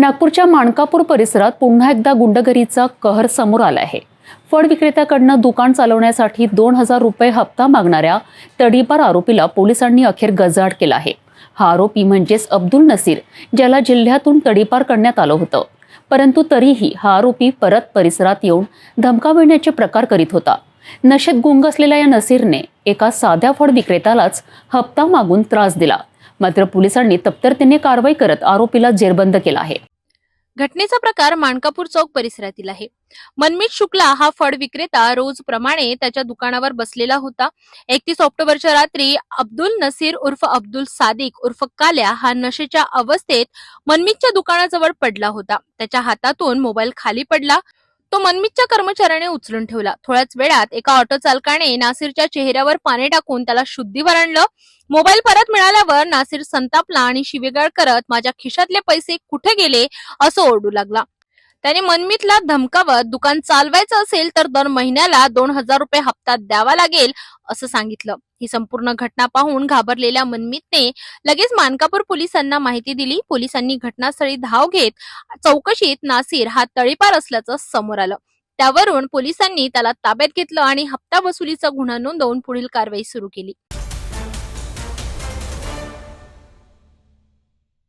नागपूरच्या माणकापूर परिसरात पुन्हा एकदा गुंडगिरीचा कहर समोर आला आहे. फळ विक्रेत्याकडनं दुकान चालवण्यासाठी दोन हजार रुपये हप्ता मागणाऱ्या तडीपार आरोपीला पोलिसांनी अखेर गजाड केला आहे. हा आरोपी म्हणजेच अब्दुल नसीर ज्याला जिल्ह्यातून तडीपार करण्यात आलं होतं. परंतु तरीही हा आरोपी परत परिसरात येऊन धमकाविण्याचे प्रकार करीत होता. नशेत गुंग असलेल्या या नसीरने एका साध्या फळ विक्रेत्यालाच हप्ता मागून त्रास दिला. मात्र पोलिसांनी तप्तरतेने कारवाई करत आरोपीला जेरबंद केला आहे. घटनेचा प्रकार माणकापूर चौक परिसरातील आहे. मनमीत शुक्ला हा फळ विक्रेता रोज प्रमाणे त्याच्या दुकानावर बसलेला होता. एकतीस ऑक्टोबरच्या रात्री अब्दुल नसीर उर्फ अब्दुल सादिक उर्फ काल्या हा नशेच्या अवस्थेत मनमीतच्या दुकानाजवळ पडला होता. त्याच्या हातातून मोबाईल खाली पडला. तो मनमीतच्या कर्मचाऱ्याने उचलून ठेवला. थोड्याच वेळात एका ऑटो चालकाने नासिरच्या चेहऱ्यावर पाणी टाकून त्याला शुद्धीवर आणलं. मोबाईल परत मिळाल्यावर नासिर संतापला आणि शिवेगाळ करत माझ्या खिशातले पैसे कुठे गेले? असं ओरडू लागला. त्याने मनमीतला धमकावत दुकान चालवायचं असेल तर दर महिन्याला दोन हजार रुपये हप्ता द्यावा लागेल असं सांगितलं. ही संपूर्ण घटना पाहून घाबरलेल्या मनमीतने लगेच मानकापूर पोलिसांना माहिती दिली. पोलिसांनी घटनास्थळी धाव घेत चौकशीत नासिर हा तळीपार असल्याचं समोर आलं. त्यावरून पोलिसांनी त्याला ताब्यात घेतलं आणि हप्ता वसुलीचा गुन्हा नोंदवून पुढील कारवाई सुरू केली.